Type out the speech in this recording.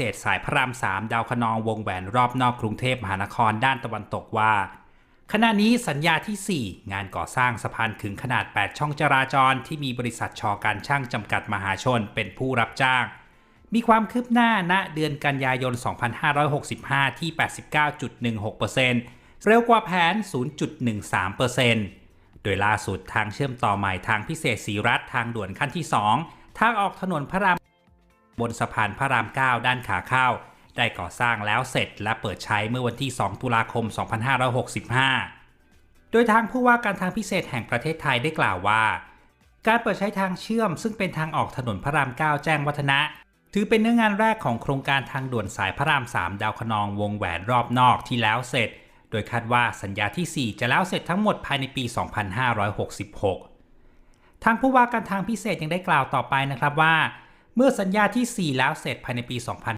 ศษสายพระราม3ดาวคนองวงแหวนรอบนอกกรุงเทพมหานครด้านตะวันตกว่า ขณะนี้สัญญาที่ 4 งานก่อสร้างสะพานขึงขนาด 8 ช่องจราจรที่มีบริษัทชอการช่างจำกัดมหาชนเป็นผู้รับจ้าง มีความคืบหน้าณเดือนกันยายน 2565 ที่ 89.16%เร็วกว่าแผน 0.13%โดยล่าสุดทางเชื่อมต่อใหม่ทางพิเศษสีรัฐทางด่วนขั้นที่ 2 ทางออกถนนพระราม บนสะพานพระราม 9 ด้านขาเข้า ได้ก่อสร้างแล้วเสร็จและเปิดใช้เมื่อวันที่ 2 ตุลาคม 2565 โดยทางผู้ว่าการทางพิเศษแห่งประเทศไทยได้กล่าวว่า การเปิดใช้ทางเชื่อมซึ่งเป็นทางออกถนนพระราม 9 แจ้งวัฒนะ ถือเป็นเนื้องานแรกของโครงการทางด่วนสายพระราม 3 ดาวคะนองวงแหวนรอบนอกที่แล้วเสร็จ โดยคาดว่าสัญญาที่ 4 จะแล้วเสร็จทั้งหมดภายในปี 2566 ทางผู้ว่าการทางพิเศษยังได้กล่าวต่อไปนะครับว่า เมื่อสัญญาที่ 4 แล้วเสร็จภายในปี